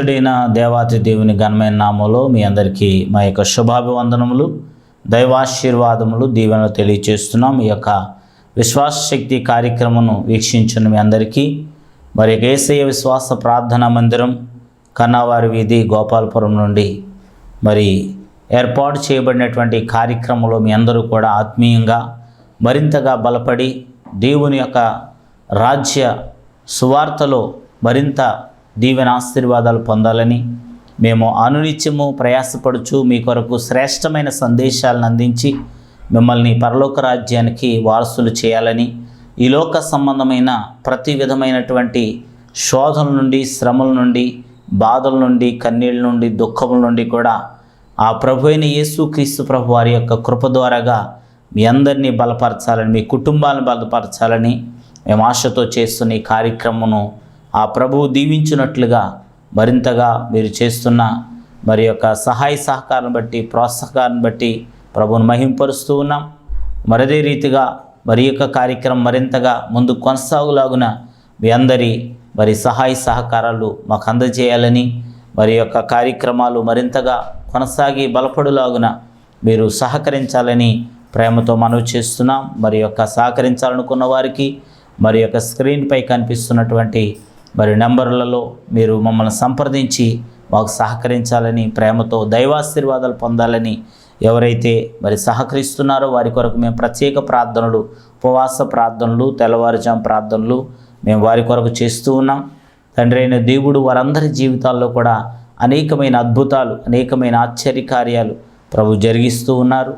మహోన్నతుడైన దేవాతి దేవుని ఘనమైన నామంలో మీ అందరికీ మా యొక్క శుభాభివందనములు దైవాశీర్వాదములు దీవెనలు తెలియచేస్తున్నాం. ఈ యొక్క విశ్వాస శక్తి కార్యక్రమను వీక్షించిన మీ అందరికీ మరి ఏసయ్య విశ్వాస ప్రార్థనా మందిరం కన్నావారి వీధి గోపాలపురం నుండి మరి ఏర్పాటు చేయబడినటువంటి కార్యక్రమంలో మీ అందరూ కూడా ఆత్మీయంగా మరింతగా బలపడి దేవుని యొక్క రాజ్య సువార్తలో మరింత దీవెన ఆశీర్వాదాలు పొందాలని మేము అనునిత్యము ప్రయాసపడుచు మీ కొరకు శ్రేష్టమైన సందేశాలను అందించి మిమ్మల్ని పరలోక రాజ్యానికి వారసులు చేయాలని ఈ లోక సంబంధమైన ప్రతి విధమైనటువంటి శోధన నుండి శ్రమల నుండి బాధల నుండి కన్నీళ్ళ నుండి దుఃఖముల నుండి కూడా ఆ ప్రభు అయిన యేసు క్రీస్తు ప్రభు వారి యొక్క కృప ద్వారాగా మీ అందరినీ బలపరచాలని మీ కుటుంబాలను బలపరచాలని మేము ఆశతో చేస్తున్న ఈ కార్యక్రమను ఆ ప్రభువు దీవించినట్లుగా మరింతగా మీరు చేస్తున్న మరి యొక్క సహాయ సహకారం బట్టి ప్రోత్సాహాన్ని బట్టి ప్రభువును మహింపరుస్తూ ఉన్నాం. మరదే రీతిగా మరి యొక్క కార్యక్రమం మరింతగా ముందు కొనసాగులాగున మీ అందరి మరి సహాయ సహకారాలు మాకు అందజేయాలని మరి యొక్క కార్యక్రమాలు మరింతగా కొనసాగి బలపడులాగున మీరు సహకరించాలని ప్రేమతో మనవి చేస్తున్నాం. మరి యొక్క సహకరించాలనుకున్న వారికి మరి యొక్క స్క్రీన్పై కనిపిస్తున్నటువంటి మరి నెంబర్లలో మీరు మమ్మల్ని సంప్రదించి మాకు సహకరించాలని ప్రేమతో దైవాశీర్వాదాలు పొందాలని ఎవరైతే మరి సహకరిస్తున్నారో వారి కొరకు మేము ప్రత్యేక ప్రార్థనలు ఉపవాస ప్రార్థనలు తెల్లవారుజాం ప్రార్థనలు మేము వారి కొరకు చేస్తూ ఉన్నాం. తండ్రి అయిన దేవుడు వారందరి జీవితాల్లో కూడా అనేకమైన అద్భుతాలు అనేకమైన ఆశ్చర్యకార్యాలు ప్రభు జరిగిస్తూ ఉన్నారు.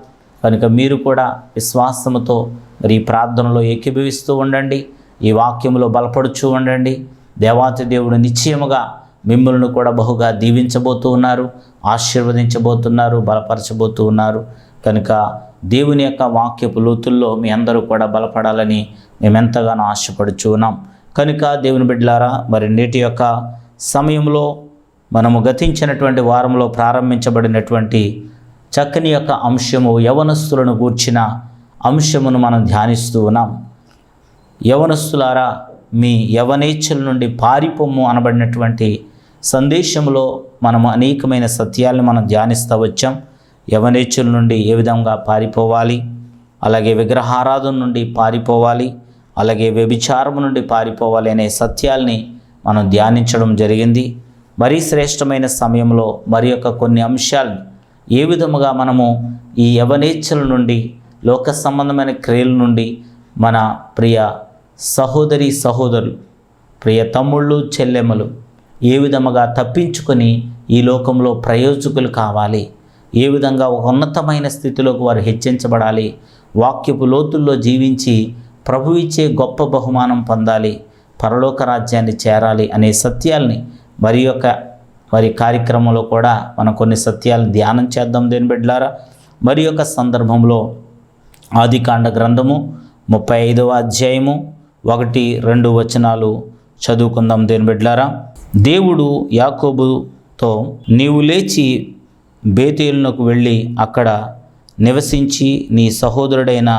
కనుక మీరు కూడా విశ్వాసముతో మరి ఈ ప్రార్థనలో ఏకీభవిస్తూ ఉండండి. ఈ వాక్యంలో బలపడుచూ ఉండండి. దేవాతి దేవుడు నిశ్చయముగా మిమ్మల్ని కూడా బహుగా దీవించబోతూ ఉన్నారు ఆశీర్వదించబోతున్నారు బలపరచబోతూ ఉన్నారు. కనుక దేవుని యొక్క వాక్యపు లోతుల్లో మీ అందరూ కూడా బలపడాలని మేమెంతగానో ఆశపడుచు ఉన్నాం. కనుక దేవుని బిడ్డలారా మరి నేటి యొక్క సమయంలో మనము గతించినటువంటి వారంలో ప్రారంభించబడినటువంటి చక్కని యొక్క అంశము యవనస్తులను గూర్చిన అంశమును మనం ధ్యానిస్తూ ఉన్నాం. యవనస్తులారా మీ యవనేచ్ఛల నుండి పారిపొమ్ము అనబడినటువంటి సందేశంలో మనము అనేకమైన సత్యాలను మనం ధ్యానిస్తూ వచ్చాం. యవనేచ్ఛల నుండి ఏ విధంగా పారిపోవాలి? అలాగే విగ్రహారాధన నుండి పారిపోవాలి? అలాగే వ్యభిచారం నుండి పారిపోవాలి అనే సత్యాల్ని మనం ధ్యానించడం జరిగింది. మరీ శ్రేష్టమైన సమయంలో మరి యొక్క కొన్ని అంశాలు ఏ విధముగా మనము ఈ యవనేచ్ఛల నుండి లోక సంబంధమైన క్రియల నుండి మన ప్రియ సహోదరి సహోదరులు ప్రియ తమ్ముళ్ళు చెల్లెమ్మలు ఏ విధముగా తప్పించుకొని ఈ లోకంలో ప్రయోజకులు కావాలి? ఏ విధంగా ఒక ఉన్నతమైన స్థితిలోకి వారు హెచ్చించబడాలి? వాక్యపు లోతుల్లో జీవించి ప్రభు ఇచ్చే గొప్ప బహుమానం పొందాలి? పరలోక రాజ్యాన్ని చేరాలి అనే సత్యాల్ని మరి యొక్క మరి కార్యక్రమంలో కూడా మనం కొన్ని సత్యాలను ధ్యానం చేద్దాం దేని బిడ్డలారా. మరి యొక్క సందర్భంలో ఆదికాండ గ్రంథము ముప్పై ఐదవ అధ్యాయము ఒకటి రెండు వచనాలు చదువుకుందాం దేని బిడ్లారా దేవుడు యాకోబుతో నీవు లేచి బేతేలునకు వెళ్ళి అక్కడ నివసించి నీ సహోదరుడైన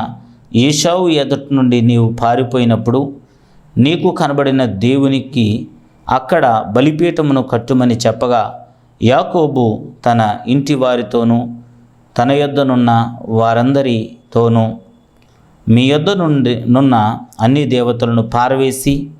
ఏషావు ఎదుటి నుండి నీవు పారిపోయినప్పుడు నీకు కనబడిన దేవునికి అక్కడ బలిపీఠమును కట్టుమని చెప్పగా యాకోబు తన ఇంటి వారితోనూ తన యొద్దనున్న వారందరితోనూ మీ యొద్ద నుండి నున్న అన్ని దేవతలను పారవేసి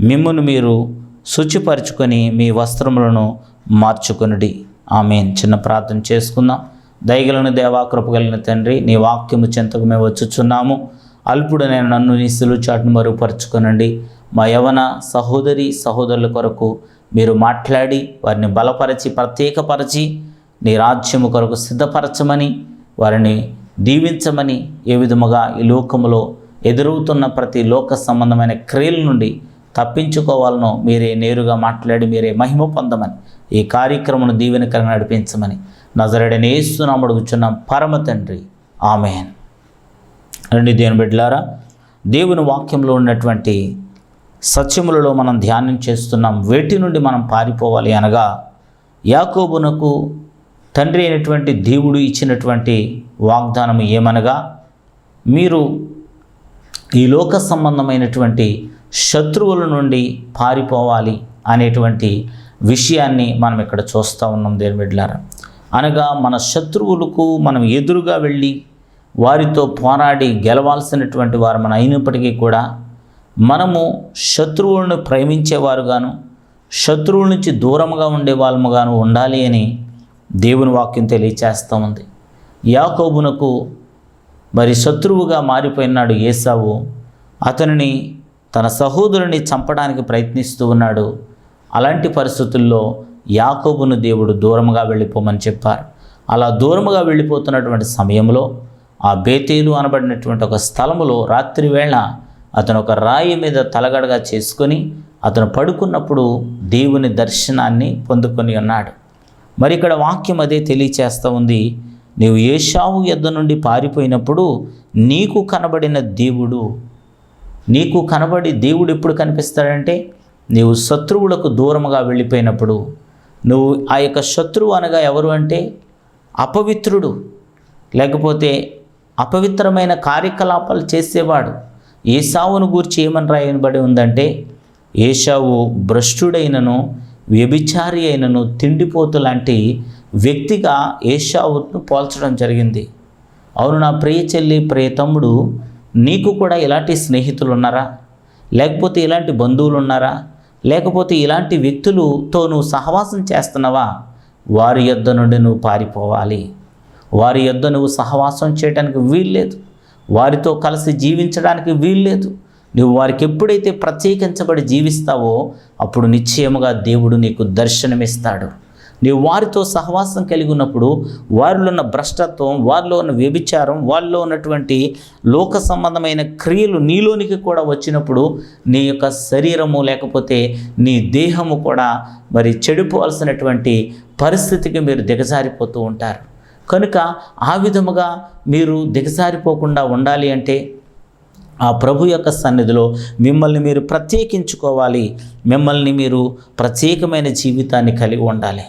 మిమ్మును మీరు శుచిపరచుకొని మీ వస్త్రములను మార్చుకొనుడి. ఆమె చిన్న ప్రార్థన చేసుకుందాం. దయగలను దేవా కృపగలిగిన తండ్రి నీ వాక్యము చెంతకు మేము వచ్చుచున్నాము. అల్పుడు నేను నన్ను నీ సులుచాటును చాటును మా యవన సహోదరి సహోదరుల కొరకు మీరు మాట్లాడి వారిని బలపరచి ప్రత్యేకపరచి నీ రాజ్యము కొరకు సిద్ధపరచమని వారిని దీవించమని ఏ విధముగా ఈ లోకములో ఎదురవుతున్న ప్రతి లోక సంబంధమైన క్రియల నుండి తప్పించుకోవాలనో మీరే నేరుగా మాట్లాడి మీరే మహిమ పొందమని ఈ కార్యక్రమను దీవెనకరంగా నడిపించమని నజరడని ఏస్తున్నాం అడుగుచున్నాం. పరమ తండ్రి. ఆమెన్. రండి దేవుని బిడ్డలారా దేవుని వాక్యంలో ఉన్నటువంటి సత్యములలో మనం ధ్యానం చేస్తున్నాం. వేటి నుండి మనం పారిపోవాలి అనగా యాకోబునకు తండ్రి అయినటువంటి దేవుడు ఇచ్చినటువంటి వాగ్దానం ఏమనగా మీరు ఈ లోక సంబంధమైనటువంటి శత్రువుల నుండి పారిపోవాలి అనేటువంటి విషయాన్ని మనం ఇక్కడ చూస్తూ ఉన్నాం దేని అనగా మన శత్రువులకు మనం ఎదురుగా వెళ్ళి వారితో పోరాడి గెలవాల్సినటువంటి వారు మనం అయినప్పటికీ కూడా మనము శత్రువులను ప్రేమించేవారుగాను శత్రువుల నుంచి దూరంగా ఉండే వాళ్ళముగాను ఉండాలి అని దేవుని వాక్యం తెలియచేస్తూ ఉంది. యాకోబునకు మరి శత్రువుగా మారిపోయినాడు ఏసావు. అతనిని తన సహోదరుని చంపడానికి ప్రయత్నిస్తూ ఉన్నాడు. అలాంటి పరిస్థితుల్లో యాకోబును దేవుడు దూరంగా వెళ్ళిపోమని చెప్పారు. అలా దూరముగా వెళ్ళిపోతున్నటువంటి సమయంలో ఆ బేతేలు అనబడినటువంటి ఒక స్థలములో రాత్రి వేళ అతను ఒక రాయి మీద తలగడగా చేసుకొని అతను పడుకున్నప్పుడు దేవుని దర్శనాన్ని పొందుకొని ఉన్నాడు. మరి ఇక్కడ వాక్యం అదే తెలియచేస్తూ ఉంది. నీవు ఏషావు యొద్ద నుండి పారిపోయినప్పుడు నీకు కనబడిన దేవుడు నీకు కనబడి దేవుడు ఎప్పుడు కనిపిస్తాడంటే నీవు శత్రువులకు దూరముగా వెళ్ళిపోయినప్పుడు. నువ్వు ఆ యొక్క శత్రువు అనగా ఎవరు అంటే అపవిత్రుడు. లేకపోతే అపవిత్రమైన కార్యకలాపాలు చేసేవాడు. ఏసావును గూర్చి ఏమని రాయబడి ఉందంటే ఏషావు భ్రష్టుడైనను వ్యభిచారి అయినను తిండిపోతు లాంటి వ్యక్తిగా ఏషావును పోల్చడం జరిగింది. అవును నా ప్రియ చెల్లి ప్రియ తమ్ముడు నీకు కూడా ఇలాంటి స్నేహితులు ఉన్నారా లేకపోతే ఇలాంటి బంధువులు ఉన్నారా లేకపోతే ఇలాంటి వ్యక్తులతో నువ్వు సహవాసం చేస్తున్నావా? వారి యొద్ద నుండి నువ్వు పారిపోవాలి. వారి యొద్ద నువ్వు సహవాసం చేయడానికి వీల్లేదు. వారితో కలిసి జీవించడానికి వీల్లేదు. నువ్వు వారికి ఎప్పుడైతే ప్రత్యేకించబడి జీవిస్తావో అప్పుడు నిశ్చయముగా దేవుడు నీకు దర్శనమిస్తాడు. నీవు వారితో సహవాసం కలిగి ఉన్నప్పుడు వారిలో ఉన్న భ్రష్టత్వం వారిలో ఉన్న వ్యభిచారం వారిలో ఉన్నటువంటి లోక సంబంధమైన క్రియలు నీలోనికి కూడా వచ్చినప్పుడు నీ యొక్క శరీరము లేకపోతే నీ దేహము కూడా మరి చెడిపోవాల్సినటువంటి పరిస్థితికి మీరు దిగజారిపోతూ ఉంటారు. కనుక ఆ విధముగా మీరు దిగజారిపోకుండా ఉండాలి అంటే ఆ ప్రభు యొక్క సన్నిధిలో మిమ్మల్ని మీరు ప్రత్యేకించుకోవాలి. మిమ్మల్ని మీరు ప్రత్యేకమైన జీవితాన్ని కలిగి ఉండాలి.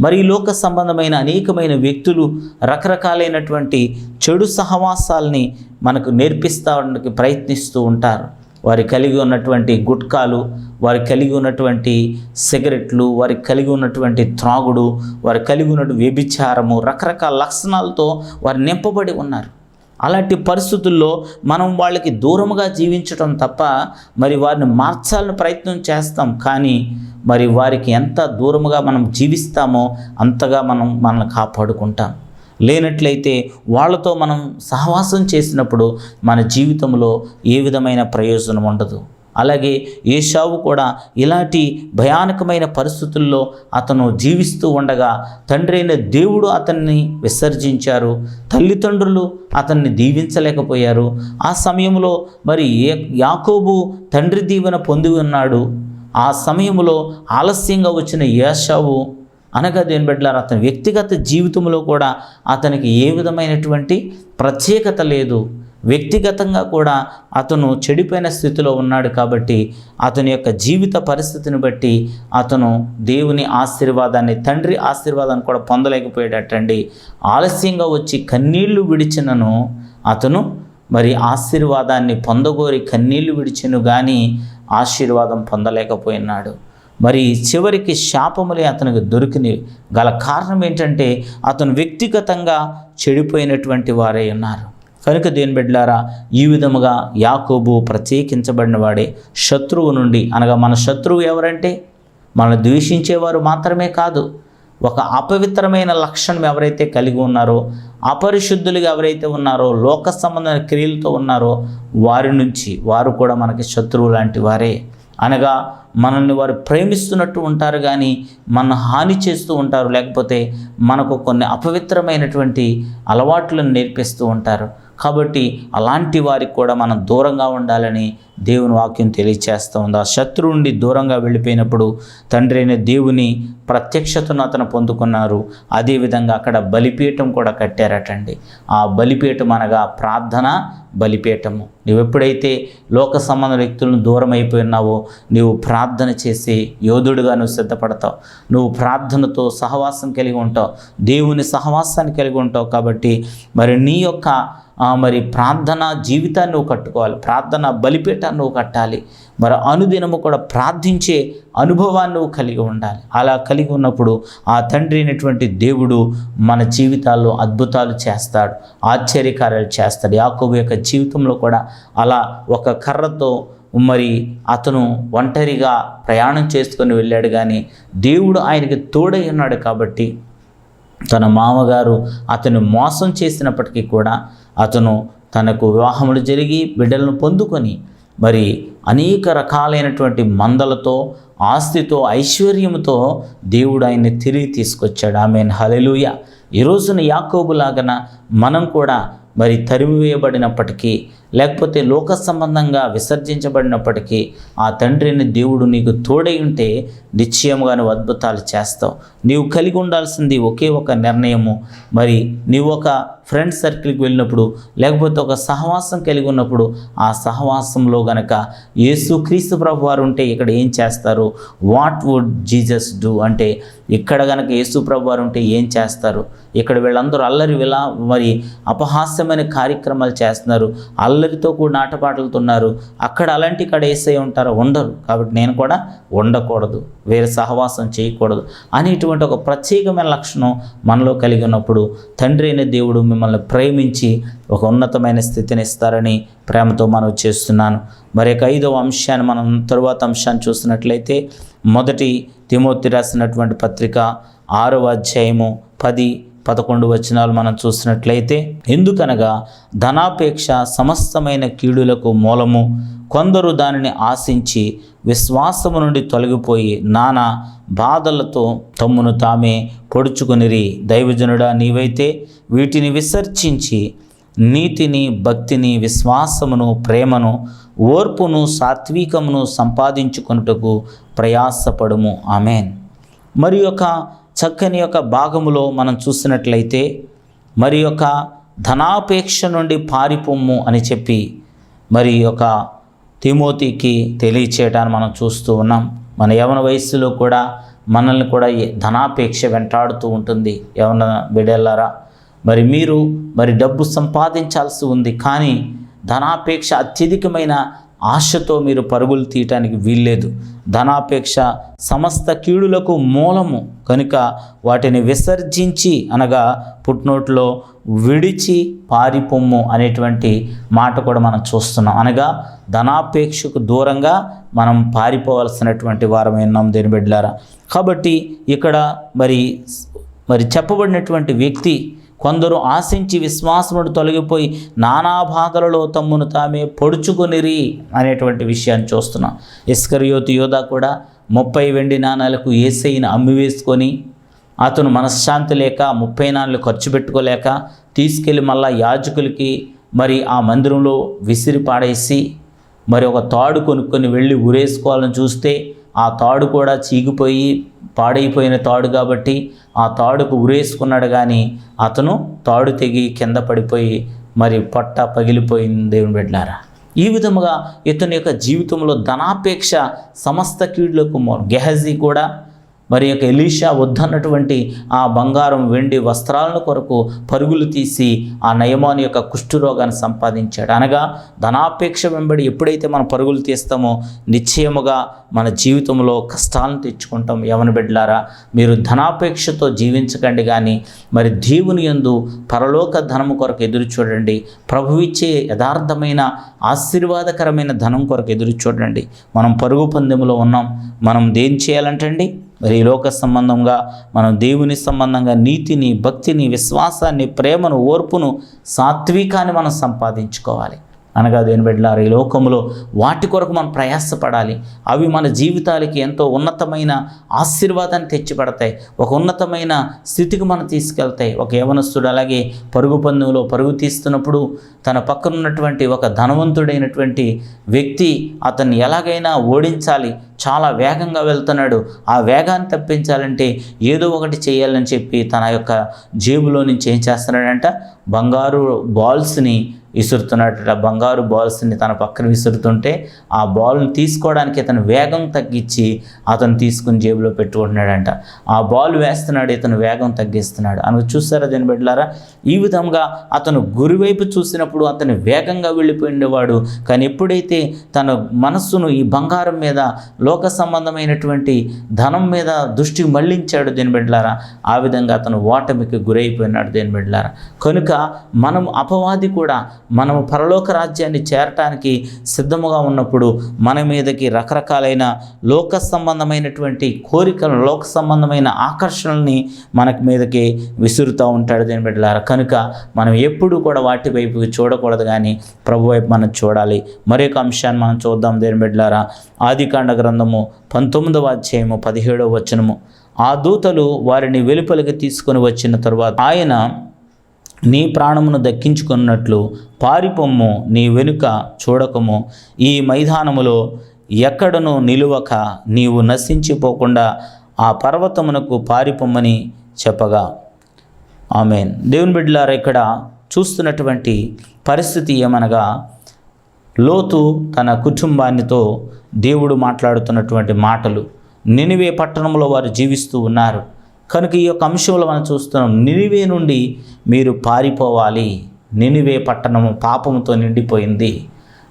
మరి లోక సంబంధమైన అనేకమైన వ్యక్తులు రకరకాలైనటువంటి చెడు సహవాసాల్ని మనకు నేర్పిస్తానికి ప్రయత్నిస్తూ ఉంటారు. వారి కలిగి ఉన్నటువంటి గుట్కాలు వారి కలిగి ఉన్నటువంటి సిగరెట్లు వారి కలిగి ఉన్నటువంటి త్రాగుడు వారి కలిగి ఉన్నటువంటి వ్యభిచారము రకరకాల లక్షణాలతో వారు నింపబడి ఉన్నారు. అలాంటి పరిస్థితుల్లో మనం వాళ్ళకి దూరముగా జీవించటం తప్ప మరి వారిని మార్చాలని ప్రయత్నం చేస్తాం. కానీ మరి వారికి ఎంత దూరముగా మనం జీవిస్తామో అంతగా మనం మనల్ని కాపాడుకుంటాం. లేనట్లయితే వాళ్ళతో మనం సహవాసం చేసినప్పుడు మన జీవితంలో ఏ విధమైన ప్రయోజనం ఉండదు. అలాగే ఏషావు కూడా ఇలాంటి భయానకమైన పరిస్థితుల్లో అతను జీవిస్తూ ఉండగా తండ్రి అయిన దేవుడు అతన్ని విసర్జించారు. తల్లిదండ్రులు అతన్ని దీవించలేకపోయారు. ఆ సమయంలో మరి ఏ యాకోబు తండ్రి దీవెన పొంది ఉన్నాడు. ఆ సమయంలో ఆలస్యంగా వచ్చిన ఏషావు అనగా దేని బిడ్డలారు అతని వ్యక్తిగత జీవితంలో కూడా అతనికి ఏ విధమైనటువంటి ప్రత్యేకత లేదు. వ్యక్తిగతంగా కూడా అతను చెడిపోయిన స్థితిలో ఉన్నాడు కాబట్టి అతని యొక్క జీవిత పరిస్థితిని బట్టి అతను దేవుని ఆశీర్వాదాన్ని తండ్రి ఆశీర్వాదాన్ని కూడా పొందలేకపోయాడటండి ఆలస్యంగా వచ్చి కన్నీళ్ళు విడిచినను అతను మరి ఆశీర్వాదాన్ని పొందగోరి కన్నీళ్ళు విడిచిను కానీ ఆశీర్వాదం పొందలేకపోయినాడు. మరి చివరికి శాపములే అతనికి దొరికిన గల కారణం ఏంటంటే అతను వ్యక్తిగతంగా చెడిపోయినటువంటి వారే ఉన్నారు. కనుక దేని బిడ్డలారా ఈ విధముగా యాకోబు ప్రత్యేకించబడిన వాడే శత్రువు నుండి అనగా మన శత్రువు ఎవరంటే? మనం ద్వేషించేవారు మాత్రమే కాదు ఒక అపవిత్రమైన లక్షణం ఎవరైతే కలిగి ఉన్నారో అపరిశుద్ధులుగా ఎవరైతే ఉన్నారో లోక సంబంధమైన క్రియలతో ఉన్నారో వారి నుంచి వారు కూడా మనకి శత్రువు లాంటి వారే. అనగా మనల్ని వారు ప్రేమిస్తున్నట్టు ఉంటారు కానీ మన హాని చేస్తూ ఉంటారు లేకపోతే మనకు కొన్ని అపవిత్రమైనటువంటి అలవాట్లను నేర్పిస్తూ ఉంటారు. కాబట్టి అలాంటి వారికి కూడా మనం దూరంగా ఉండాలని దేవుని వాక్యం తెలియచేస్తూ ఉంది. ఆ శత్రువు నుండి దూరంగా వెళ్ళిపోయినప్పుడు తండ్రి అయిన దేవుని ప్రత్యక్షతను అతను పొందుకున్నారు. అదేవిధంగా అక్కడ బలిపీఠం కూడా కట్టారటండి. ఆ బలిపీఠం అనగా ప్రార్థన బలిపీఠము. నువ్వు ఎప్పుడైతే లోక సంబంధ వ్యక్తులను దూరం అయిపోయినావో నీవు ప్రార్థన చేసి యోధుడుగా నువ్వు సిద్ధపడతావు. నువ్వు ప్రార్థనతో సహవాసం కలిగి ఉంటావు. దేవుని సహవాసాన్ని కలిగి ఉంటావు కాబట్టి మరి నీ యొక్క మరి ప్రార్థన జీవితాన్ని నువ్వు కట్టుకోవాలి ప్రార్థన బలిపీఠాన్ని నువ్వు కట్టాలి మరి అనుదినము కూడా ప్రార్థించే అనుభవాన్ని నువ్వు కలిగి ఉండాలి. అలా కలిగి ఉన్నప్పుడు ఆ తండ్రి అయినటువంటి దేవుడు మన జీవితాల్లో అద్భుతాలు చేస్తాడు ఆశ్చర్యకార్యాలు చేస్తాడు. యాకోబు యొక్క జీవితంలో కూడా అలా ఒక కర్రతో మరి అతను ఒంటరిగా ప్రయాణం చేసుకొని వెళ్ళాడు. కానీ దేవుడు ఆయనకి తోడై ఉన్నాడు కాబట్టి తన మామగారు అతను మోసం చేసినప్పటికీ కూడా అతను తనకు వివాహములు జరిగి బిడ్డలను పొందుకొని మరి అనేక రకాలైనటువంటి మందలతో ఆస్తితో ఐశ్వర్యంతో దేవుడు ఆయన్ని తిరిగి తీసుకొచ్చాడు. ఆమె హలెలుయ ఈ రోజున యాకోబులాగన మనం కూడా మరి తరిమివేయబడినప్పటికీ లేకపోతే లోక సంబంధంగా విసర్జించబడినప్పటికీ ఆ తండ్రిని దేవుడు నీకు తోడై ఉంటే నిశ్చయముగా నువ్వు అద్భుతాలు చేస్తావు. నీవు కలిగి ఉండాల్సింది ఒకే ఒక నిర్ణయము. మరి నీవు ఒక ఫ్రెండ్ సర్కిల్కి వెళ్ళినప్పుడు లేకపోతే ఒక సహవాసం కలిగి ఉన్నప్పుడు ఆ సహవాసంలో గనక యేసు క్రీస్తు ప్రభు వారు ఉంటే ఇక్కడ ఏం చేస్తారు? వాట్ వుడ్ జీజస్ డూ అంటే ఇక్కడ కనుక యేసు ప్రభు వారు ఉంటే ఏం చేస్తారు? ఇక్కడ వీళ్ళందరూ అల్లరి విలా మరి అపహాస్యమైన కార్యక్రమాలు చేస్తున్నారు. అల్లరితో కూడిన ఆటపాటలతో ఉన్నారు అక్కడ అలాంటి ఇక్కడ ఏసై ఉంటారో? ఉండరు. కాబట్టి నేను కూడా ఉండకూడదు. వేరే సహవాసం చేయకూడదు. అనేటువంటి ఒక ప్రత్యేకమైన లక్షణం మనలో కలిగి ఉన్నప్పుడు తండ్రి అయిన దేవుడు మిమ్మల్ని ప్రేమించి ఒక ఉన్నతమైన స్థితిని ఇస్తారని ప్రేమతో మనం చేస్తున్నాను. మరి ఒక ఐదవ అంశాన్ని మనం తరువాత అంశాన్ని చూసినట్లయితే మొదటి తిమోతి రాసినటువంటి పత్రిక ఆరవ అధ్యాయము పది పదకొండు వచనాలు మనం చూసినట్లయితే ఎందుకనగా ధనాపేక్ష సమస్తమైన కీడులకు మూలము కొందరు దానిని ఆశించి విశ్వాసము నుండి తొలగిపోయి నానా బాధలతో తమ్మును తామే పొడుచుకునిరి. దైవజనుడా నీవైతే వీటిని విసర్జించి నీతిని భక్తిని విశ్వాసమును ప్రేమను ఓర్పును సాత్వికమును సంపాదించుకొనుటకు ప్రయాసపడుము. ఆమెన్. మరి యొక్క చక్కని యొక్క భాగములో మనం చూసినట్లయితే మరి యొక్క ధనాపేక్ష నుండి పారిపోము అని చెప్పి మరి యొక్క తిమోతికి తెలియచేయటాన్ని మనం చూస్తూ ఉన్నాం. మన యవన వయస్సులో కూడా మనల్ని కూడా ధనాపేక్ష వెంటాడుతూ ఉంటుంది. యవన బిడెల్లరా మరి మీరు మరి డబ్బు సంపాదించాల్సి ఉంది కానీ ధనాపేక్ష అత్యధికమైన ఆశతో మీరు పరుగులు తీయటానికి వీల్లేదు. ధనాపేక్ష సమస్త కీడులకు మూలము కనుక వాటిని విసర్జించి అనగా పుట్నోట్లో విడిచి పారిపొమ్ము అనేటువంటి మాట కూడా మనం చూస్తున్నాం. అనగా ధనాపేక్షకు దూరంగా మనం పారిపోవాల్సినటువంటి వారమే ఉన్నాం దేని బిడ్డలారా. కాబట్టి ఇక్కడ మరి మరి చెప్పబడినటువంటి వ్యక్తి కొందరు ఆశించి విశ్వాసముడు తొలగిపోయి నానా బాధలలో తమ్మును తామే పొడుచుకొనిరి అనేటువంటి విషయాన్ని చూస్తున్నాం. ఇస్కరియోతి యోధ కూడా ముప్పై వెండి నాణాలకు ఏసైని అమ్మివేసుకొని అతను మనశ్శాంతి లేక ముప్పై నాణాలు ఖర్చు పెట్టుకోలేక తీసుకెళ్ళి మళ్ళా యాజకులకి మరి ఆ మందిరంలో విసిరి పాడేసి మరి ఒక తాడు కొనుక్కొని వెళ్ళి ఉరేసుకోవాలని చూస్తే ఆ తాడు కూడా చీగిపోయి పాడైపోయిన తాడు కాబట్టి ఆ తాడుకు ఉరేసుకున్నాడు కానీ అతను తాడు తెగి కింద పడిపోయి మరి పొట్ట పగిలిపోయింది దేవుని బిడ్డారా ఈ విధముగా ఇతని యొక్క జీవితంలో ధనాపేక్ష సమస్త కీడులకు గెహజీ కూడా మరి యొక్క ఎలీషా వద్దన్నటువంటి ఆ బంగారం వెండి వస్త్రాలను కొరకు పరుగులు తీసి ఆ నయమాని యొక్క కుష్ఠరోగాన్ని సంపాదించాడు. అనగా ధనాపేక్ష వెంబడి ఎప్పుడైతే మనం పరుగులు తీస్తామో నిశ్చయముగా మన జీవితంలో కష్టాలను తెచ్చుకుంటాం. యవన బిడ్డలారా మీరు ధనాపేక్షతో జీవించకండి కానీ మరి దేవుని యందు పరలోక ధనము కొరకు ఎదురు చూడండి. ప్రభు ఇచ్చే యథార్థమైన ఆశీర్వాదకరమైన ధనం కొరకు ఎదురు చూడండి. మనం పరుగు పందెములో ఉన్నాం. మనం దేని చేయాలంటండి? మరి ఈ లోక సంబంధంగా మనం దేవుని సంబంధంగా నీతిని భక్తిని విశ్వాసాన్ని ప్రేమను ఓర్పును సాత్వికాన్ని మనం సంపాదించుకోవాలి. అనగా దేని బిడ్డలారు ఈ లోకంలో వాటి కొరకు మనం ప్రయాసపడాలి. అవి మన జీవితాలకి ఎంతో ఉన్నతమైన ఆశీర్వాదాన్ని తెచ్చిపడతాయి. ఒక ఉన్నతమైన స్థితికి మనం తీసుకెళ్తాయి. ఒక యవనస్తుడు అలాగే పరుగు పందెంలో పరుగు తీస్తున్నప్పుడు తన పక్కన ఉన్నటువంటి ఒక ధనవంతుడైనటువంటి వ్యక్తి అతన్ని ఎలాగైనా ఓడించాలి. చాలా వేగంగా వెళ్తున్నాడు. ఆ వేగాన్ని తప్పించాలంటే ఏదో ఒకటి చేయాలని చెప్పి తన యొక్క జేబులో నుంచి ఏం చేస్తున్నాడంట? బంగారు బాల్స్ని విసురుతున్నట్టు బంగారు బాల్స్ని తన పక్కన విసురుతుంటే ఆ బాల్ని తీసుకోవడానికి అతను వేగం తగ్గించి అతను తీసుకుని జేబులో పెట్టుకుంటున్నాడంట. ఆ బాల్ వేస్తున్నాడు ఇతను వేగం తగ్గిస్తున్నాడు. అని చూస్తారా దీని బిడ్డలారా? ఈ విధంగా అతను గురివైపు చూసినప్పుడు అతను వేగంగా వెళ్ళిపోయిండేవాడు. కానీ ఎప్పుడైతే తన మనస్సును ఈ బంగారం మీద లోక సంబంధమైనటువంటి ధనం మీద దృష్టి మళ్ళించాడు దీని బిడ్డలారా ఆ విధంగా అతను ఓటమికి గురైపోయినాడు దేని బిడ్డలారా. కనుక మనం అపవాది కూడా మనము పరలోక రాజ్యాన్ని చేరటానికి సిద్ధముగా ఉన్నప్పుడు మన మీదకి రకరకాలైన లోక సంబంధమైనటువంటి కోరికలు లోక సంబంధమైన ఆకర్షణల్ని మనకి మీదకి విసురుతూ ఉంటాడు దీని బిడ్డలారా. కనుక మనం ఎప్పుడు కూడా వాటి వైపు చూడకూడదు కానీ ప్రభు వైపు మనం చూడాలి. మరొక అంశాన్ని మనం చూద్దాం దేని బిడ్డలారా. ఆదికాండ గ్రంథము పంతొమ్మిదవ అధ్యాయము పదిహేడవ వచనము. ఆ దూతలు వారిని వెలుపలికి తీసుకొని వచ్చిన తరువాత ఆయన నీ ప్రాణమును దక్కించుకున్నట్లు పారిపొమ్ము నీ వెనుక చూడకము. ఈ మైదానములో ఎక్కడను నిలువక నీవు నశించిపోకుండా ఆ పర్వతమునకు పారిపొమ్మని చెప్పగా. ఆమెన్. దేవుని బిడ్డలారా ఇక్కడ చూస్తున్నటువంటి పరిస్థితి ఏమనగా లోతు తన కుటుంబానితో దేవుడు మాట్లాడుతున్నటువంటి మాటలు. నినివే పట్టణంలో వారు జీవిస్తూ ఉన్నారు. కనుక ఈ యొక్క అంశంలో మనం చూస్తున్నాం నినివే నుండి మీరు పారిపోవాలి. నినివే పట్టణము పాపముతో నిండిపోయింది.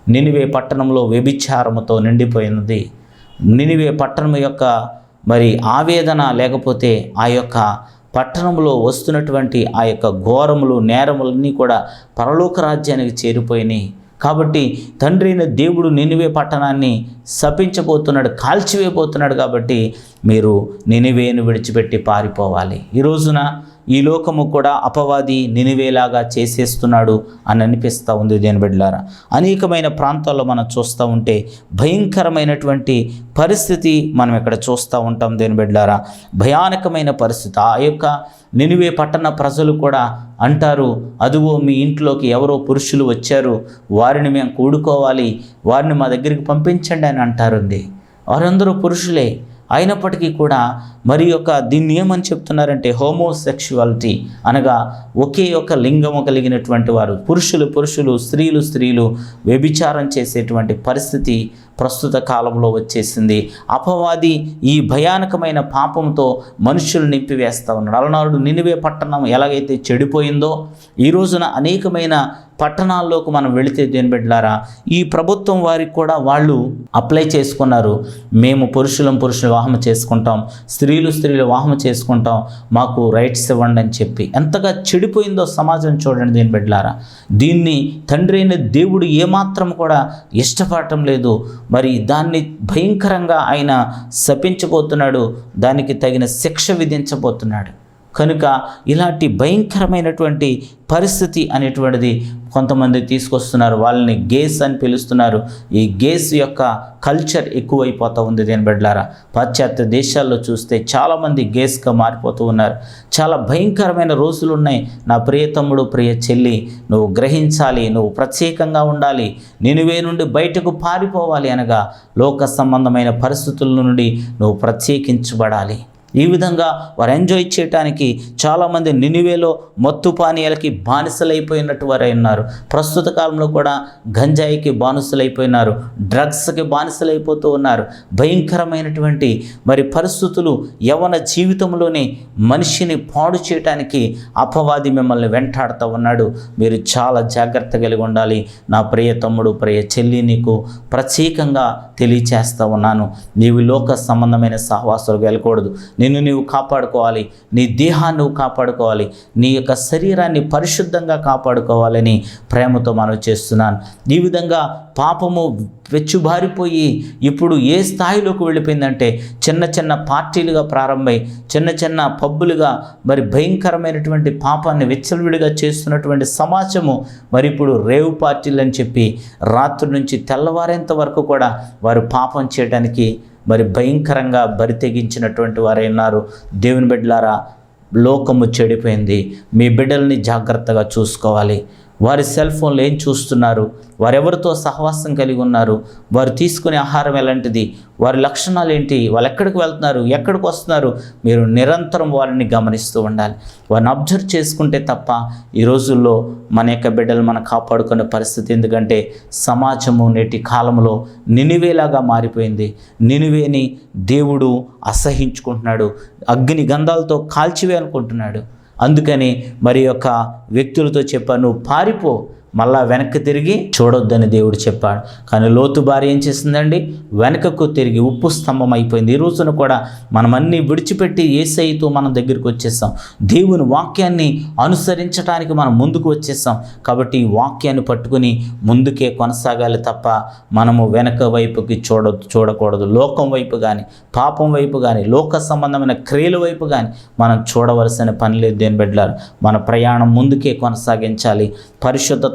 నినివే పట్టణంలో వ్యభిచారముతో నిండిపోయినది నినివే పట్టణం యొక్క మరి ఆవేదన లేకపోతే ఆ యొక్క పట్టణంలో వస్తున్నటువంటి ఆ యొక్క ఘోరములు నేరములన్నీ కూడా పరలోక రాజ్యానికి చేరిపోయినాయి. కాబట్టి తండ్రి అయిన దేవుడు నినివే పట్టణాన్ని శపించబోతున్నాడు కాల్చివేయబోతున్నాడు కాబట్టి మీరు నినివేను విడిచిపెట్టి పారిపోవాలి. ఈ రోజున ఈ లోకము కూడా అపవాది నినివేలాగా చేసేస్తున్నాడు అని అనిపిస్తూ ఉంది దేని బిడ్డలారా. అనేకమైన ప్రాంతాల్లో మనం చూస్తూ ఉంటే భయంకరమైనటువంటి పరిస్థితి మనం ఇక్కడ చూస్తూ ఉంటాం దేని బిడ్డలారా. భయానకమైన పరిస్థితి. ఆ యొక్క నినివే పట్టణ ప్రజలు కూడా అంటారు అదువో మీ ఇంట్లోకి ఎవరో పురుషులు వచ్చారు వారిని మేము కూడుకోవాలి వారిని మా దగ్గరికి పంపించండి అని అంటారండి. వారందరూ పురుషులే. అయినప్పటికీ కూడా మరి యొక్క దీన్ని ఏమని చెప్తున్నారంటే హోమోసెక్షువాలిటీ అనగా ఒకే ఒక లింగము కలిగినటువంటి వారు పురుషులు పురుషులు స్త్రీలు స్త్రీలు వ్యభిచారం చేసేటువంటి పరిస్థితి ప్రస్తుత కాలంలో వచ్చేసింది. అపవాది ఈ భయానకమైన పాపంతో మనుషులు నింపివేస్తూ ఉన్నాడు. అలనాడు నినివే పట్టణం ఎలాగైతే చెడిపోయిందో ఈ రోజున అనేకమైన పట్టణాల్లోకి మనం వెళితే దేని బిడ్డలారా ఈ ప్రభుత్వం వారికి కూడా వాళ్ళు అప్లై చేసుకున్నారు. మేము పురుషులం పురుషులు వాహన చేసుకుంటాం స్త్రీలు స్త్రీలు వాహన చేసుకుంటాం మాకు రైట్స్ ఇవ్వండి అని చెప్పి. ఎంతగా చెడిపోయిందో సమాజం చూడండి దేని బిడ్డలారా. దీన్ని తండ్రి అయిన దేవుడు ఏమాత్రం కూడా ఇష్టపడటం లేదు. మరి దాన్ని భయంకరంగా ఆయన శపించబోతున్నాడు. దానికి తగిన శిక్ష విధించబోతున్నాడు. కనుక ఇలాంటి భయంకరమైనటువంటి పరిస్థితి అనేటువంటిది కొంతమంది తీసుకొస్తున్నారు. వాళ్ళని గేస్ అని పిలుస్తున్నారు. ఈ గేస్ యొక్క కల్చర్ ఎక్కువైపోతూ ఉంది దీని బిడ్డలారా పాశ్చాత్య దేశాల్లో చూస్తే చాలామంది గేస్గా మారిపోతూ ఉన్నారు. చాలా భయంకరమైన రోజులు ఉన్నాయి నా ప్రియ తమ్ముడు ప్రియ చెల్లి నువ్వు గ్రహించాలి నువ్వు ప్రత్యేకంగా ఉండాలి నినువే నుండి బయటకు పారిపోవాలి అనగా లోక సంబంధమైన పరిస్థితుల నుండి నువ్వు ప్రత్యేకించబడాలి. ఈ విధంగా వారు ఎంజాయ్ చేయటానికి చాలామంది నినివేలో మత్తు పానీయాలకి బానిసలైపోయినట్టు వారు ఉన్నారు ప్రస్తుత కాలంలో కూడా గంజాయికి బానిసలైపోయినారు. డ్రగ్స్కి బానిసలైపోతూ ఉన్నారు. భయంకరమైనటువంటి మరి పరిస్థితులు యవన జీవితంలోనే మనిషిని పాడు చేయటానికి అపవాది మిమ్మల్ని వెంటాడుతూ ఉన్నాడు. మీరు చాలా జాగ్రత్త కలిగి ఉండాలి. నా ప్రియ తమ్ముడు ప్రియ చెల్లి నీకు ప్రత్యేకంగా తెలియచేస్తూ ఉన్నాను. నీవు లోక సంబంధమైన సహవాసాలు వెళ్ళకూడదు. నిన్ను నీవు కాపాడుకోవాలి. నీ దేహాన్ని నువ్వు కాపాడుకోవాలి. నీ యొక్క శరీరాన్ని పరిశుద్ధంగా కాపాడుకోవాలని ప్రేమతో మనం చేస్తున్నాను. ఈ విధంగా పాపము వెచ్చుబారిపోయి ఇప్పుడు ఏ స్థాయిలోకి వెళ్ళిపోయిందంటే చిన్న చిన్న పార్టీలుగా ప్రారంభమై చిన్న చిన్న పబ్బులుగా మరి భయంకరమైనటువంటి పాపాన్ని విచ్చలవిడిగా చేస్తున్నటువంటి సమాజము మరి ఇప్పుడు రేవు పార్టీలు అని చెప్పి రాత్రి నుంచి తెల్లవారేంత వరకు కూడా వారు పాపం చేయడానికి మరి భయంకరంగా బరి తెగించినటువంటి వారే ఉన్నారు. దేవుని బిడ్డలారా లోకము చెడిపోయింది. మీ బిడ్డల్ని జాగ్రత్తగా చూసుకోవాలి. వారి సెల్ ఫోన్లు ఏం చూస్తున్నారు? వారెవరితో సహవాసం కలిగి ఉన్నారు? వారు తీసుకునే ఆహారం ఎలాంటిది? వారి లక్షణాలు ఏంటి? వాళ్ళు ఎక్కడికి వెళ్తున్నారు? ఎక్కడికి వస్తున్నారు? మీరు నిరంతరం వారిని గమనిస్తూ ఉండాలి. వారిని అబ్జర్వ్ చేసుకుంటే తప్ప ఈ రోజుల్లో మన యొక్క బిడ్డలు మనం కాపాడుకునే పరిస్థితి ఎందుకంటే సమాజము నేటి కాలంలో నినివేలాగా మారిపోయింది. నినివేని దేవుడు అసహించుకుంటున్నాడు. అగ్ని గంధాలతో కాల్చివేయాలనుకుంటున్నాడు. అందుకని మరి యొక్క వ్యక్తులతో చెప్పాను పారిపో మళ్ళా వెనక్కి తిరిగి చూడొద్దని దేవుడు చెప్పాడు. కానీ లోతు భార్య ఏం చేసిందండి వెనకకు తిరిగి ఉప్పు స్తంభం అయిపోయింది. ఈ రోజున కూడా మనం విడిచిపెట్టి ఏసైతో మనం దగ్గరికి వచ్చేసాం. దేవుని వాక్యాన్ని అనుసరించడానికి మనం ముందుకు వచ్చేసాం. కాబట్టి ఈ వాక్యాన్ని పట్టుకుని ముందుకే కొనసాగాలి తప్ప మనము వెనక వైపుకి చూడ చూడకూడదు. లోకం వైపు కానీ పాపం వైపు కానీ లోక సంబంధమైన క్రియల వైపు కానీ మనం చూడవలసిన పని లేదు దేని బిడ్డలారు. మన ప్రయాణం ముందుకే కొనసాగించాలి.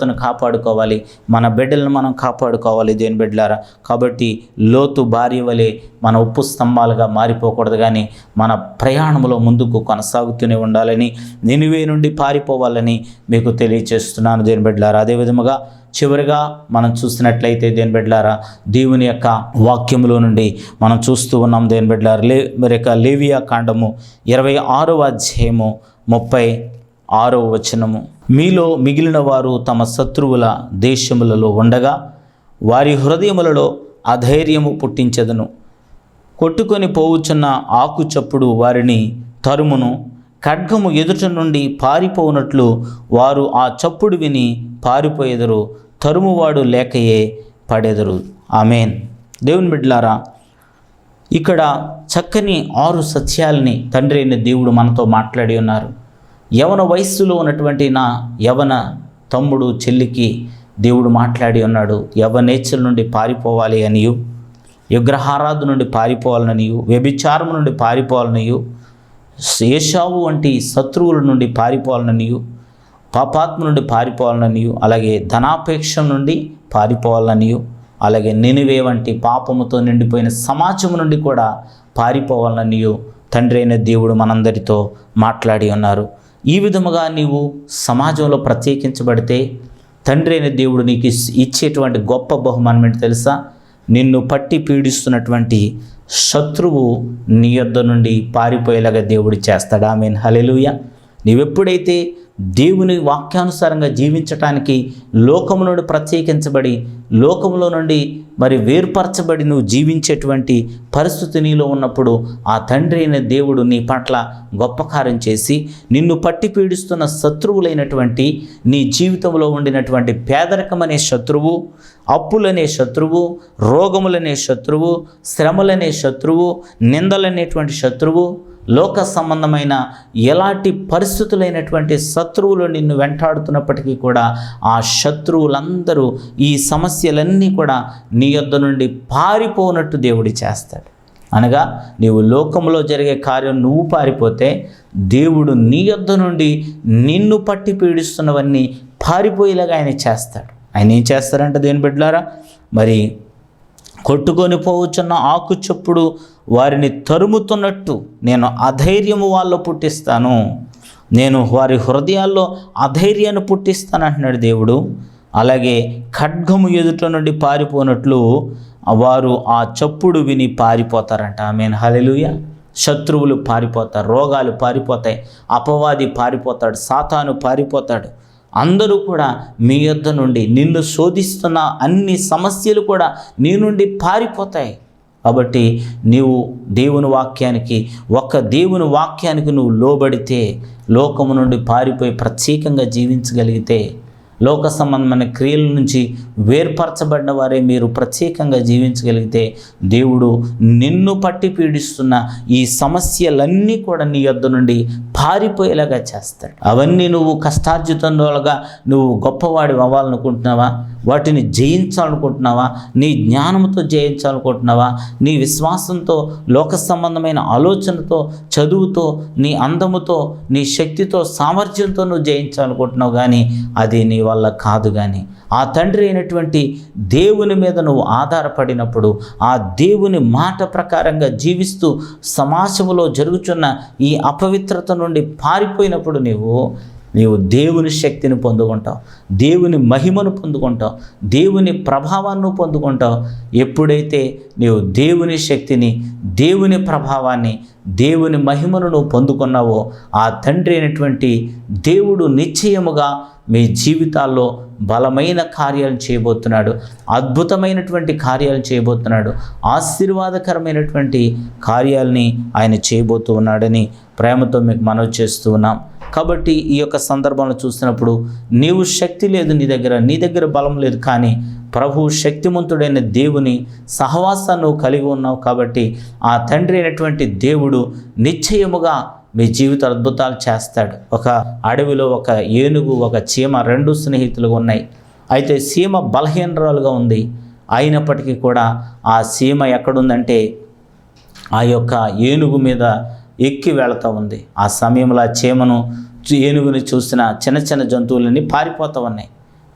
పరిశుద్ధతను కాపాడుకోవాలి. మన బిడ్డలను మనం కాపాడుకోవాలి దేని బిడ్డలారా. కాబట్టి లోతు భార్య వలె మన ఉప్పు స్తంభాలుగా మారిపోకూడదు కానీ మన ప్రయాణంలో ముందుకు కొనసాగుతూనే ఉండాలని నినివే నుండి పారిపోవాలని మీకు తెలియచేస్తున్నాను దేని బిడ్డలారా. అదే విధముగా చివరిగా మనం చూసినట్లయితే దేని బిడ్డలారా దేవుని యొక్క వాక్యములో నుండి మనం చూస్తూ ఉన్నాం దేని బిడ్డలారా. లే మరి యొక్క లేవియా కాండము ఇరవై ఆరవ అధ్యాయము ముప్పై ఆరవ వచనము. మీలో మిగిలిన వారు తమ శత్రువుల దేశములలో ఉండగా వారి హృదయములలో అధైర్యము పుట్టించదను. కొట్టుకొని పోవుచున్న ఆకు చప్పుడు వారిని తరుమును. ఖడ్గము ఎదుట నుండి పారిపోనట్లు వారు ఆ చప్పుడు విని పారిపోయేదరు. తరుమువాడు లేకయే పడెదరు. ఆమెన్. దేవుని బిడ్లారా ఇక్కడ చక్కని ఆరు సత్యాలని తండ్రి అయిన దేవుడు మనతో మాట్లాడి ఉన్నారు. యవన వయస్సులో ఉన్నటువంటి నా యవన తమ్ముడు చెల్లికి దేవుడు మాట్లాడి ఉన్నాడు యవనేచ్ఛల నుండి పారిపోవాలి అనియు విగ్రహారాధు నుండి పారిపోవాలనియు వ్యభిచారం నుండి పారిపోవాలనియు శేషావు వంటి శత్రువుల నుండి పారిపోవాలనియు పాపాత్మ నుండి పారిపోవాలనియు అలాగే ధనాపేక్ష నుండి పారిపోవాలనియు అలాగే నినివే వంటి పాపముతో నిండిపోయిన సమాజం నుండి కూడా పారిపోవాలనియు తండ్రి అయిన దేవుడు మనందరితో మాట్లాడి ఉన్నారు. ఈ విధముగా నీవు సమాజంలో ప్రత్యేకించబడితే తండ్రి అయిన దేవుడు నీకు ఇచ్చేటువంటి గొప్ప బహుమానం ఏంటి తెలుసా? నిన్ను పట్టి పీడిస్తున్నటువంటి శత్రువు నీ యొద్ద నుండి పారిపోయేలాగా దేవుడు చేస్తాడా. మీన్ హలెలుయ నీవెప్పుడైతే దేవుని వాక్యానుసారంగా జీవించటానికి లోకము నుండి ప్రత్యేకించబడి లోకములో నుండి మరి వేర్పరచబడి నువ్వు జీవించేటువంటి పరిస్థితి నీలో ఉన్నప్పుడు ఆ తండ్రి అయిన దేవుడు నీ పట్ల గొప్ప కార్యం చేసి నిన్ను పట్టి పీడిస్తున్న శత్రువులైనటువంటి నీ జీవితంలో ఉండినటువంటి పేదరికం అనే శత్రువు అప్పులనే శత్రువు రోగములనే శత్రువు శ్రమలనే శత్రువు నిందలనేటువంటి శత్రువు లోక సంబంధమైన ఎలాంటి పరిస్థితులైనటువంటి శత్రువులు నిన్ను వెంటాడుతున్నప్పటికీ కూడా ఆ శత్రువులందరూ ఈ సమస్యలన్నీ కూడా నీ యొద్ద నుండి పారిపోనట్టు దేవుడి చేస్తాడు. అనగా నీవు లోకంలో జరిగే కార్యం నువ్వు పారిపోతే దేవుడు నీ యొద్ద నుండి నిన్ను పట్టి పీడిస్తున్నవన్నీ పారిపోయేలాగా ఆయన చేస్తాడు. ఆయన ఏం చేస్తారంటే దేని బిడ్డలారా? మరి కొట్టుకొని పోవచ్చున్న ఆకు చప్పుడు వారిని తరుముతున్నట్టు నేను అధైర్యము వాళ్ళలో పుట్టిస్తాను. నేను వారి హృదయాల్లో అధైర్యాన్ని పుట్టిస్తాను అంటున్నాడు దేవుడు. అలాగే ఖడ్గము ఎదుట నుండి పారిపోనట్లు వారు ఆ చప్పుడు విని పారిపోతారంట. ఆమెను. హలెలుయ శత్రువులు పారిపోతారు రోగాలు పారిపోతాయి అపవాది పారిపోతాడు సాతాను పారిపోతాడు. అందరూ కూడా మీ యొద్ద నుండి నిన్ను శోధిస్తున్న అన్ని సమస్యలు కూడా నీ నుండి పారిపోతాయి. కాబట్టి నీవు దేవుని వాక్యానికి ఒక్క దేవుని వాక్యానికి నువ్వు లోబడితే లోకము నుండి పారిపోయి ప్రత్యేకంగా జీవించగలిగితే లోక సంబంధమైన క్రియల నుంచి వేర్పరచబడిన వారే మీరు ప్రత్యేకంగా జీవించగలిగితే దేవుడు నిన్ను పట్టి పీడిస్తున్న ఈ సమస్యలన్నీ కూడా నీ యొద్ద నుండి పారిపోయేలాగా చేస్తాడు. అవన్నీ నువ్వు కష్టార్జితంలోగా నువ్వు గొప్పవాడి అవ్వాలనుకుంటున్నావా? వాటిని జయించాలనుకుంటున్నావా? నీ జ్ఞానంతో జయించాలనుకుంటున్నావా? నీ విశ్వాసంతో లోక సంబంధమైన ఆలోచనతో చదువుతో నీ అందముతో నీ శక్తితో సామర్థ్యంతో నువ్వు జయించాలనుకుంటున్నావు కానీ అది నీ వల్ల కాదు కానీ ఆ తండ్రి అయినటువంటి దేవుని మీద నువ్వు ఆధారపడినప్పుడు ఆ దేవుని మాట ప్రకారంగా జీవిస్తూ సమాజంలో జరుగుతున్న ఈ అపవిత్రత నుండి పారిపోయినప్పుడు నీవు నీవు దేవుని శక్తిని పొందుకుంటావు దేవుని మహిమను పొందుకుంటావు దేవుని ప్రభావాన్ని పొందుకుంటావు. ఎప్పుడైతే నీవు దేవుని శక్తిని దేవుని ప్రభావాన్ని దేవుని మహిమను నువ్వు పొందుకున్నావో ఆ తండ్రి అయినటువంటి దేవుడు నిశ్చయముగా మీ జీవితాల్లో బలమైన కార్యాలు చేయబోతున్నాడు అద్భుతమైనటువంటి కార్యాలు చేయబోతున్నాడు ఆశీర్వాదకరమైనటువంటి కార్యాలని ఆయన చేయబోతూ ఉన్నాడని ప్రేమతో మీకు మనవి చేస్తూ ఉన్నాం. కాబట్టి ఈ యొక్క సందర్భంలో చూసినప్పుడు నీవు శక్తి లేదు నీ దగ్గర నీ దగ్గర బలం లేదు కానీ ప్రభు శక్తిమంతుడైన దేవుని సహవాసాన్ని నువ్వు కలిగి ఉన్నావు కాబట్టి ఆ తండ్రి అయినటువంటి దేవుడు నిశ్చయముగా మీ జీవిత అద్భుతాలు చేస్తాడు. ఒక అడవిలో ఒక ఏనుగు ఒక చీమ రెండు స్నేహితులుగా ఉన్నాయి. అయితే సీమ బలహీనరాలుగా ఉంది. అయినప్పటికీ కూడా ఆ సీమ ఎక్కడుందంటే ఆ యొక్క ఏనుగు మీద ఎక్కి వెళతా ఉంది. ఆ సమయంలో ఆ చీమను ఏనుగుని చూసిన చిన్న చిన్న జంతువులన్నీ పారిపోతూ ఉన్నాయి.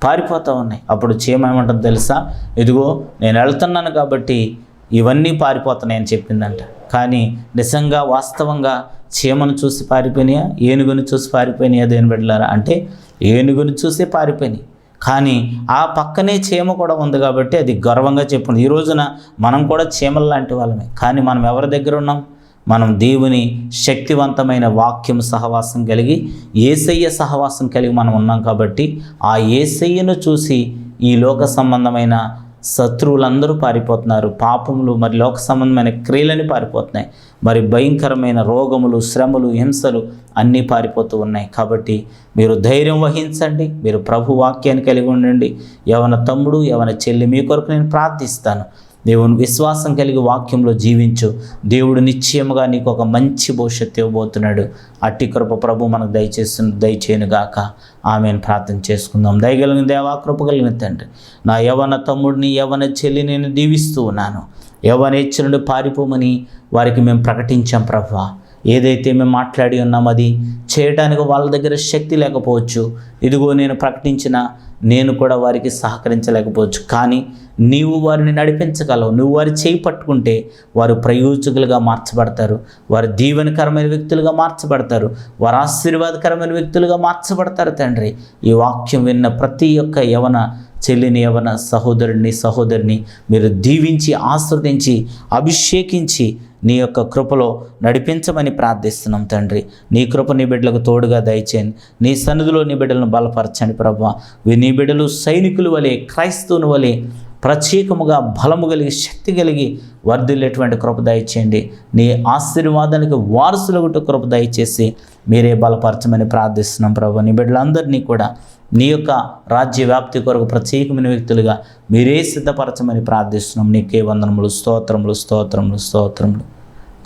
పారిపోతూ ఉన్నాయి. అప్పుడు చీమ ఏమంటుంది తెలుసా? ఇదిగో నేను వెళ్తున్నాను కాబట్టి ఇవన్నీ పారిపోతున్నాయని చెప్పిందంట. కానీ నిజంగా వాస్తవంగా చీమను చూసి పారిపోయినాయా? ఏనుగుని చూసి పారిపోయినాయా దేని బిడ్డలారా? అంటే ఏనుగుని చూసి పారిపోయినాయి. కానీ ఆ పక్కనే చీమ కూడా ఉంది కాబట్టి అది గర్వంగా చెప్పింది ఈ రోజున మనం కూడా చీమల లాంటి వాళ్ళమే. కానీ మనం ఎవరి దగ్గర ఉన్నాం? మనం దేవుని శక్తివంతమైన వాక్యం సహవాసం కలిగి ఏసయ్య సహవాసం కలిగి మనం ఉన్నాం కాబట్టి ఆ ఏసయ్యను చూసి ఈ లోక సంబంధమైన శత్రువులందరూ పారిపోతున్నారు. పాపములు మరి లోక సంబంధమైన క్రియలని పారిపోతున్నాయి. మరి భయంకరమైన రోగములు శ్రమలు హింసలు అన్నీ పారిపోతూ ఉన్నాయి. కాబట్టి మీరు ధైర్యం వహించండి. మీరు ప్రభు వాక్యాన్ని కలిగి ఉండండి. యవన తమ్ముడు యవన చెల్లి మీ కొరకు నేను ప్రార్థిస్తాను. దేవుని విశ్వాసం కలిగి వాక్యంలో జీవించు. దేవుడు నిశ్చయముగా నీకు ఒక మంచి భవిష్యత్తు ఇవ్వబోతున్నాడు. అట్టి కృప ప్రభు మనకు దయచేస్తు దయచేయనుగాక ఆమెను. ప్రార్థన చేసుకుందాం. దయగలిగిన దేవా కృప కలిగిన తండ్రి నా యవన తమ్ముడిని యవన చెల్లి నేను దీవిస్తూ ఉన్నాను. యవన నుండి పారిపోమని వారికి మేము ప్రకటించాం ప్రభా. ఏదైతే మేము మాట్లాడి ఉన్నాం అది చేయడానికి వాళ్ళ దగ్గర శక్తి లేకపోవచ్చు. ఇదిగో నేను ప్రకటించిన నేను కూడా వారికి సహకరించలేకపోవచ్చు. కానీ నీవు వారిని నడిపించగలవు. నువ్వు వారి చేయి పట్టుకుంటే వారు ప్రయోజకులుగా మార్చబడతారు. వారు దీవెనకరమైన వ్యక్తులుగా మార్చబడతారు. వారు ఆశీర్వాదకరమైన వ్యక్తులుగా మార్చబడతారు తండ్రి. ఈ వాక్యం విన్న ప్రతి ఒక్క యవన చెల్లిని యవన సహోదరుడిని సహోదరిని మీరు దీవించి ఆస్వాదించి అభిషేకించి నీ యొక్క కృపలో నడిపించమని ప్రార్థిస్తున్నాం తండ్రి. నీ కృప నీ బిడ్డలకు తోడుగా దయచేయండి నీ సన్నిధిలో నీ బిడ్డలను బలపరచండి ప్రభా. నీ బిడ్డలు సైనికులు వలె క్రైస్తవుని వలె ప్రత్యేకముగా బలము కలిగి శక్తి కలిగి వర్ధిల్లేటువంటి కృప దయచేయండి. నీ ఆశీర్వాదానికి వారసులకు కృప దయచేసి మీరే బలపరచమని ప్రార్థిస్తున్నాం ప్రభు. నీ బిడ్డలందరినీ కూడా నీ యొక్క రాజ్య వ్యాప్తి కొరకు ప్రత్యేకమైన వ్యక్తులుగా మీరే సిద్ధపరచమని ప్రార్థిస్తున్నాం. నీకే వందనములు స్తోత్రములు స్తోత్రములు స్తోత్రములు.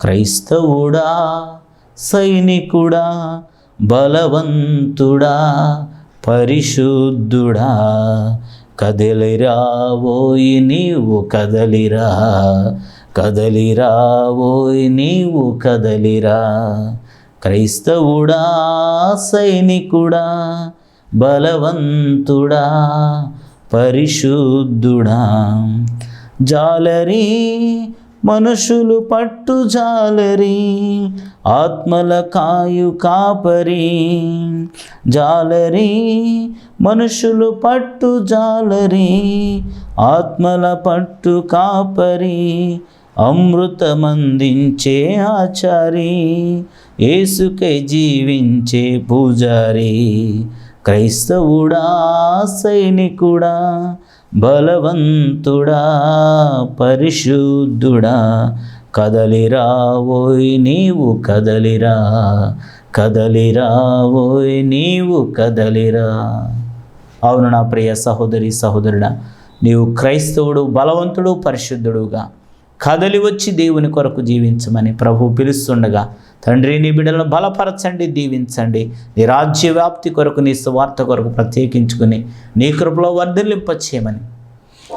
క్రైస్తవుడా సైనికుడా బలవంతుడా పరిశుద్ధుడా కదలిరావోయి నీవు కదలిరా కదలిరావోయి నీవు కదలిరా. క్రైస్తవుడా సైనికుడా బలవంతుడా పరిశుద్ధుడా. జాలరి మనుషులు పట్టు జాలరి ఆత్మల కాయు కాపరి. జాలరి మనుషులు పట్టు జాలరి ఆత్మల పట్టు కాపరి. అమృతమందించే ఆచారి ఏసుకే జీవించే పూజారి. క్రైస్తవుడా సైనికుడా బలవంతుడా పరిశుద్ధుడా కదలిరా ఓయ్ నీవు కదలిరా కదలిరా ఓయ్ నీవు కదలిరా. అవును నా ప్రియ సహోదరి సహోదరుడా నీవు క్రైస్తవుడు బలవంతుడు పరిశుద్ధుడుగా. కదలి వచ్చి దేవుని కొరకు జీవించమని ప్రభు పిలుస్తుండగా తండ్రి నీ బిడ్డలను బలపరచండి దీవించండి. నీ రాజ్య వ్యాప్తి కొరకు నీ స్వార్థ కొరకు ప్రత్యేకించుకుని నీ కృపలో వర్ధలింపచేయమని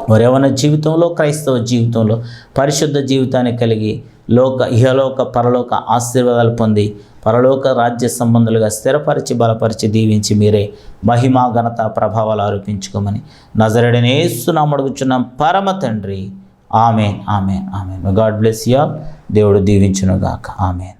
వారెవన జీవితంలో క్రైస్తవ జీవితంలో పరిశుద్ధ జీవితాన్ని కలిగి లోక ఇహలోక పరలోక ఆశీర్వాదాలు పొంది పరలోక రాజ్య సంబంధులుగా స్థిరపరిచి బలపరిచి దీవించి మీరే మహిమా ఘనత ప్రభావాలు ఆరోపించుకోమని. నజరడనేస్తున్నాం అడుగుచున్నాం పరమ తండ్రి. Amen amen amen. God bless you దేవుడు దీవించునుగాక. ఆమెన్.